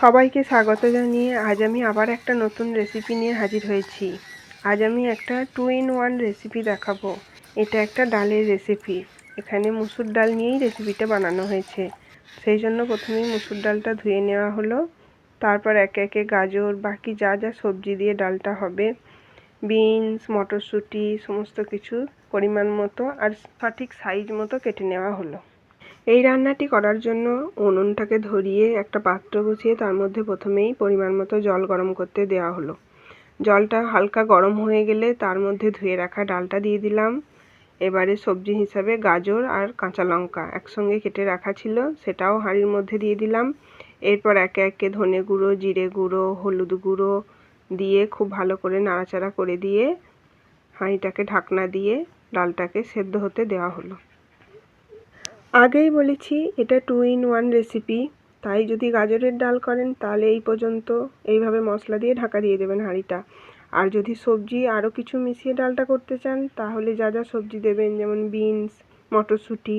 সবাইকে স্বাগত জানিয়ে আজ আমি আবার একটা নতুন রেসিপি নিয়ে হাজির হয়েছি। আজ আমি একটা টু ইন ওয়ান রেসিপি দেখাবো। এটা একটা ডালের রেসিপি এখানে মুসুর ডাল নিয়েই রেসিপিটা বানানো হয়েছে। সেই জন্য প্রথমেই মুসুর ডালটা ধুয়ে নেওয়া হলো। তারপর একে একে গাজর, বাকি যা যা সবজি দিয়ে ডালটা হবে বিনস মটরশুঁটি, সমস্ত কিছু পরিমাণ মতো আর সঠিক সাইজ মতো কেটে নেওয়া হলো। এই রান্নাটি করার জন্য উনুনটাকে ধরিয়ে একটা পাত্র বসিয়ে তার মধ্যে প্রথমেই পরিমাণ মতো জল গরম করতে দেওয়া হলো। জলটা হালকা গরম হয়ে গেলে তার মধ্যে ধুয়ে রাখা ডালটা দিয়ে দিলাম। এবারে সবজি হিসাবে গাজর আর কাঁচা লঙ্কা একসঙ্গে কেটে রাখা ছিল, সেটাও হাঁড়ির মধ্যে দিয়ে দিলাম। এরপর একে একে ধনে গুঁড়ো, জিরে গুঁড়ো, হলুদ গুঁড়ো দিয়ে খুব ভালো করে নাড়াচাড়া করে দিয়ে হাঁড়িটাকে ঢাকনা দিয়ে ডালটাকে সেদ্ধ হতে দেওয়া হলো। আগেই বলেছি, এটা টু ইন ওয়ান রেসিপি তাই যদি গাজরের ডাল করেন, তাহলে এই পর্যন্ত এইভাবে মশলা দিয়ে ঢাকা দিয়ে দেবেন হাঁড়িটা। আর যদি সবজি আরও কিছু মিশিয়ে ডালটা করতে চান, তাহলে যা যা সবজি দেবেন, যেমন বিনস, মটরশুঁটি,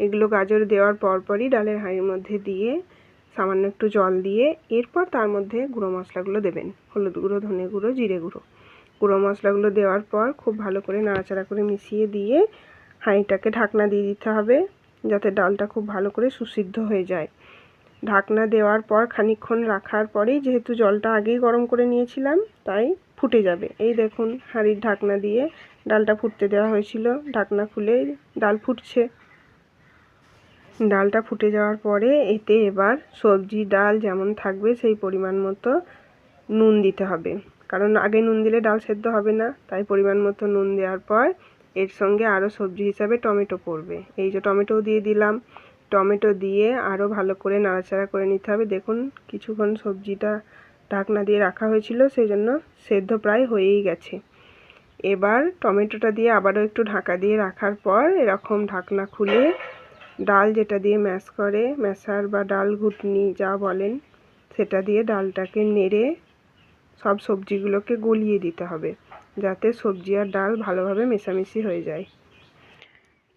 এগুলো গাজর দেওয়ার পরপরই ডালের হাঁড়ির মধ্যে দিয়ে সামান্য একটু জল দিয়ে এরপর তার মধ্যে গুঁড়ো মশলাগুলো দেবেন। হলুদ গুঁড়ো, ধনে গুঁড়ো, জিরে গুঁড়ো। গুঁড়ো মশলাগুলো দেওয়ার পর খুব ভালো করে নাড়াচাড়া করে মিশিয়ে দিয়ে হাঁড়িটাকে ঢাকনা দিয়ে দিতে হবে। যাতে ডালটা খুব ভালো করে সুসিদ্ধ হয়ে যায়। ঢাকনা দেওয়ার পর খানিকক্ষণ রাখার পরেই যেহেতু জলটা আগেই গরম করে নিয়েছিলাম, তাই ফুটে যাবে। এই দেখুন, হাঁড়ির ঢাকনা দিয়ে ডালটা ফুটতে দেওয়া হয়েছিল। ঢাকনা খুলে ডাল ফুটছে। ডালটা ফুটে যাওয়ার পরে এতে এবার সবজি, ডাল যেমন থাকবে সেই পরিমাণ মতো নুন দিতে হবে। কারণ আগে নুন দিলে ডাল সেদ্ধ হবে না, তাই পরিমাণ মতো নুন দেওয়ার পর এর সঙ্গে আরও সবজি হিসাবে টমেটো পড়বে। এই যে টমেটোও দিয়ে দিলাম। টমেটো দিয়ে আরও ভালো করে নাড়াচাড়া করে নিতে হবে। দেখুন, কিছুক্ষণ সবজিটা ঢাকনা দিয়ে রাখা হয়েছিল সেই জন্য সেদ্ধ প্রায় হয়েই গেছে। এবার টমেটোটা দিয়ে আবারও একটু ঢাকা দিয়ে রাখার পর এরকম ঢাকনা খুলে ডাল যেটা দিয়ে ম্যাশ করে, ম্যাশার বা ডাল ঘুটনি যা বলেন, সেটা দিয়ে ডালটাকে নেড়ে সব সবজিগুলোকে গলিয়ে দিতে হবে। যাতে সবজি আর ডাল ভালোভাবে মেশামেশি হয়ে যায়।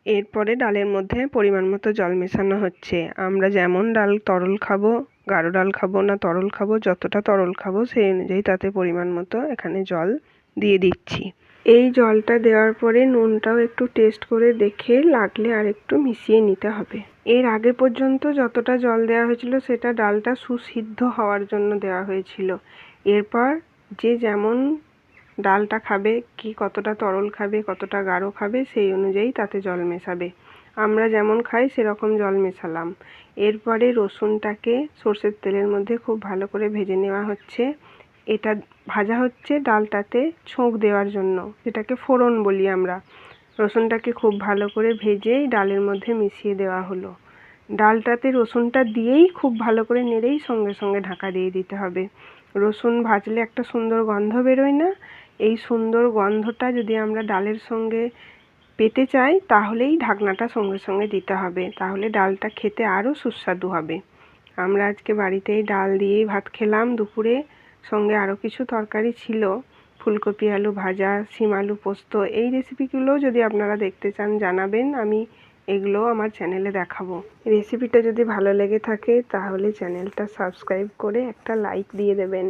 এরপরে ডালের মধ্যে পরিমাণ মতো জল মেশানো হচ্ছে। আমরা যেমন ডাল তরল খাব গাঢ় ডাল খাব না তরল খাব যতটা তরল খাব সেই অনুযায়ী তাতে পরিমাণ মতো এখানে জল দিয়ে দিচ্ছি। এই জলটা দেওয়ার পরে নুনটাও একটু টেস্ট করে দেখে লাগলে আর একটু মিশিয়ে নিতে হবে। এর আগে পর্যন্ত যতটা জল দেওয়া হয়েছিল সেটা ডালটা সুসিদ্ধ হওয়ার জন্য দেওয়া হয়েছিল। এরপর যে যেমন ডালটা খাবে, কি কতটা তরল খাবে, কতটা গাঢ় খাবে, সেই অনুযায়ী তাতে জল মেশাবে। আমরা যেমন খাই, সেরকম জল মেশালাম। এরপরে রসুনটাকে সর্ষের তেলের মধ্যে খুব ভালো করে ভেজে নেওয়া হচ্ছে। এটা ভাজা হচ্ছে ডালটাতে ছোঁক দেওয়ার জন্য, যেটাকে ফোড়ন বলি আমরা। রসুনটাকে খুব ভালো করে ভেজেই ডালের মধ্যে মিশিয়ে দেওয়া হলো। ডালটাতে রসুনটা দিয়েই খুব ভালো করে নেড়েই সঙ্গে সঙ্গে ঢাকা দিয়ে দিতে হবে। রসুন ভাজলে একটা সুন্দর গন্ধ বেরোয় না? এই সুন্দর গন্ধটা যদি আমরা ডালের সঙ্গে পেতে চাই, তাহলেই ঢাকনাটা সঙ্গে সঙ্গে দিতে হবে। তাহলে ডালটা খেতে আরও সুস্বাদু হবে। আমরা আজকে বাড়িতেই ডাল দিয়েই ভাত খেলাম। দুপুরে সঙ্গে আরও কিছু তরকারি ছিল। ফুলকপি আলু ভাজা, শিম আলু পোস্ত। এই রেসিপিগুলোও যদি আপনারা দেখতে চান, জানাবেন। আমি এগুলোও আমার চ্যানেলে দেখাবো। রেসিপিটা যদি ভালো লেগে থাকে, তাহলে চ্যানেলটা সাবস্ক্রাইব করে একটা লাইক দিয়ে দেবেন।